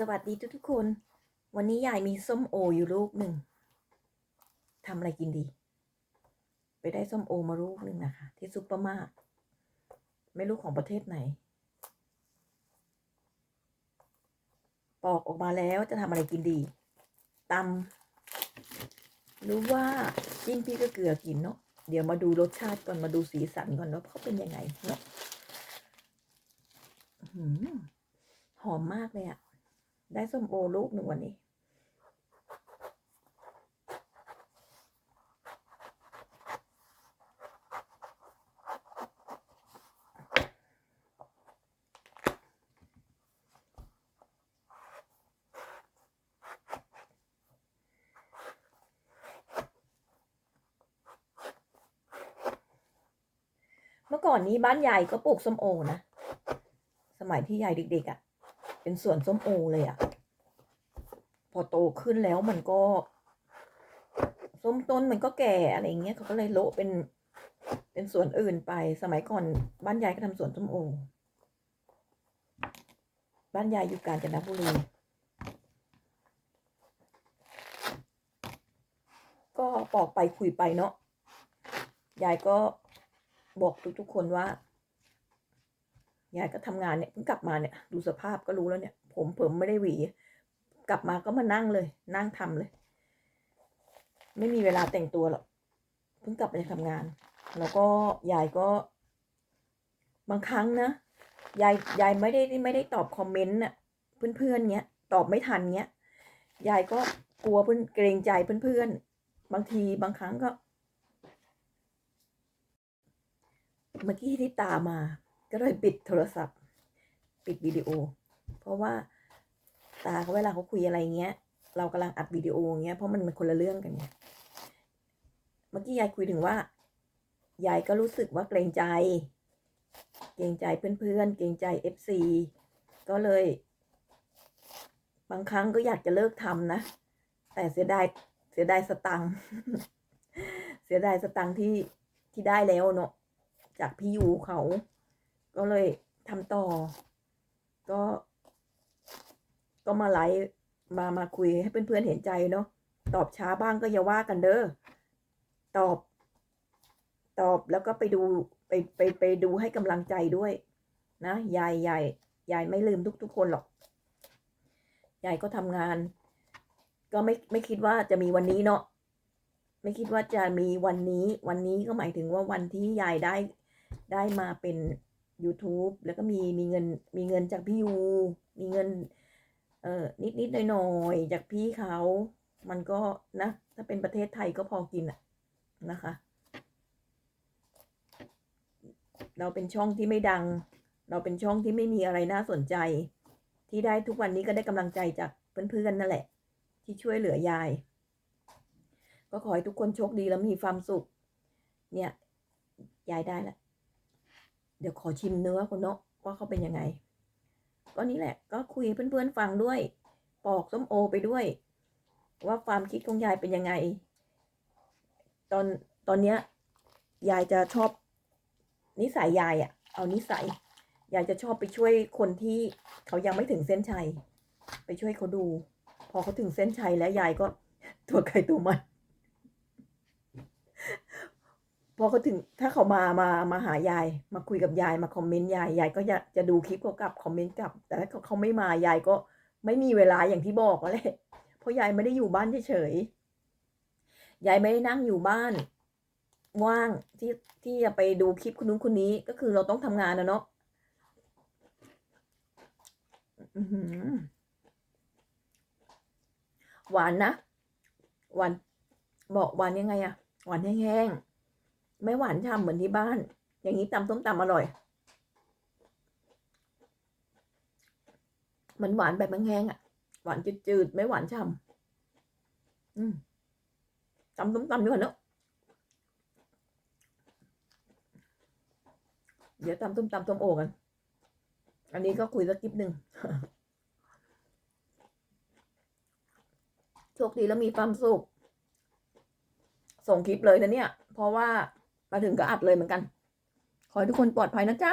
สวัสดีทุกทุกๆคน วันนี้ยายมีส้มโออยู่ลูกหนึ่งทำอะไรกินดี ไปได้ส้มโอมาลูกหนึ่งนะคะ ที่ซุปเปอร์มาร์ทไม่รู้ของประเทศไหน ปอกออกมาแล้วจะทำอะไรกินดีตำหรู้ว่าจิ้มพริกกับเกลือกินเนาะเดี๋ยวมาดูรสชาติก่อนมาดูสีสันก่อนเนาเขาเป็นยังไงเนาะหือหอมมากเลยอะ ได้ส้มโอลูกหนึ่งวันนี้ เมื่อก่อนนี้บ้านยายก็ปลูกส้มโอนะ สมัยที่ยายเด็กๆอะ่ะ เป็นสวนส้มโอเลยอะ่ะพอโตขึ้นแล้วมันก็ส้มต้นมันก็แก่อะไรเงี้ยเขาก็เลยโละเป็น เป็นสวนอื่นไปสมัยก่อนบ้านยายก็ทำสวนส้มโอ บ้านยายอยู่กาญจนบุรีก็ปอกไปคุยไปเนาะยายก็บอกทุกๆคนว่า ยายก็ทำงานเนี่ยเพิ่งกลับมาเนี่ยดูสภาพก็รู้แล้วเนี่ย ผมผมไม่ได้หวี กลับมาก็มานั่งเลย นั่งทำเลย ไม่มีเวลาแต่งตัวหรอกเพิ่งกลับมาจากทำงาน แล้วก็ยายก็ บางครั้งนะยายยายไม่ได้ไม่ได้ตอบคอมเมนต์น่ะเพื่อนๆเนี้ยตอบไม่ทันเนี้ยยายก็กลัวเพื่อนเกรงใจเพื่อนๆบางทีบางครั้งก็ เมื่อกี้ที่ตามา ก็เลยปิดโทรศัพท์ ปิดวิดีโอ เพราะว่าตาเขาเวลาเขาคุยอะไรเงี้ย เรากำลังอัดวิดีโอเงี้ยเพราะมันเป็นคนละเรื่องกันไงเมื่อกี้ยายคุยถึงว่ายายก็รู้สึกว่าเกรงใจ เกรงใจเพื่อนๆ เกรงใจเอฟซีก็เลย บางครั้งก็อยากจะเลิกทำนะ แต่เสียดายเสียดายสตังเสียดายสตังที่ที่ได้แล้วเนาะจากพี่ยูเขา ก็เลยทำต่อ ก็ ก็มาไลฟ์มามาคุยให้เพื่อนๆเห็นใจเนาะตอบช้าบ้างก็อย่าว่ากันเด้อตอบ ตอบแล้วก็ไปดูไปไปไปดูให้กำลังใจด้วย นะยายยายยายไม่ลืมทุกทุกคนหรอกยายก็ทำงาน ก็ไม่ไม่คิดว่าจะมีวันนี้เนาะไม่คิดว่าจะมีวันนี้ วันนี้ก็หมายถึงว่าวันที่ยายได้ได้มาเป็น YouTube แล้วก็มีมีเงินมีเงินจากพี่ยู มีเงิน เออนิดนิดหน่อยหน่อยๆจากพี่เขา มันก็นะ ถ้าเป็นประเทศไทยก็พอกินอะนะคะ เราเป็นช่องที่ไม่ดัง เราเป็นช่องที่ไม่มีอะไรน่าสนใจ ที่ได้ทุกวันนี้ก็ได้กำลังใจจากเพื่อนๆนั่นแหละ ที่ช่วยเหลือยาย ก็ขอให้ทุกคนโชคดีแล้วมีความสุข เนี่ย ยายได้ละ เดี๋ยวขอชิมเนื้อคนเนาะว่าเขาเป็นยังไง ก็นี่แหละ ก็คุยเพื่อนๆฟังด้วย ปอกส้มโอไปด้วย ว่าความคิดของยายเป็นยังไง ตอนตอนเนี้ยยายจะชอบ นิสัยยายอะเอานิสัยยายจะชอบไปช่วยคนที่เขายังไม่ถึงเส้นชัย ไปช่วยเขาดู พอเขาถึงเส้นชัยแล้วยายก็ตัวใครตัวมัน พอเขาถึงถ้าเขามามามาหายาย มาคุยกับยายมาคอมเมนต์ยายยายก็จะจะดูคลิปเขากลับคอมเมนต์กลับ แต่ถ้าเขาเขาไม่มายายก็ไม่มีเวลาอย่างที่บอกก็เลยเพราะยายไม่ได้อยู่บ้านเฉยๆยายไม่ได้นั่งอยู่บ้าน ว่างที่ที่จะไปดูคลิปคนนู้นคนนี้ก็คือเราต้องทำงานนะเนาะอื้อหือหวานนะหวานบอกหวานยังไงอะหวานแห้งๆ ไม่หวานฉ่ำเหมือนที่บ้าน อย่างนี้ตำต้มตำอร่อย มันหวานแบบแห้งๆอะ หวานจืดๆ ไม่หวานฉ่ำอืมตำต้มตำดีกว่าเนอะเดี๋ยวตำต้มตำต้มโอกัน อันนี้ก็คุยสักคลิปหนึ่งโชคดีแล้วมีความสุข ส่งคลิปเลยนะเนี่ย เพราะว่า มาถึงก็อัดเลยเหมือนกัน ขอให้ทุกคนปลอดภัยนะจ๊ะ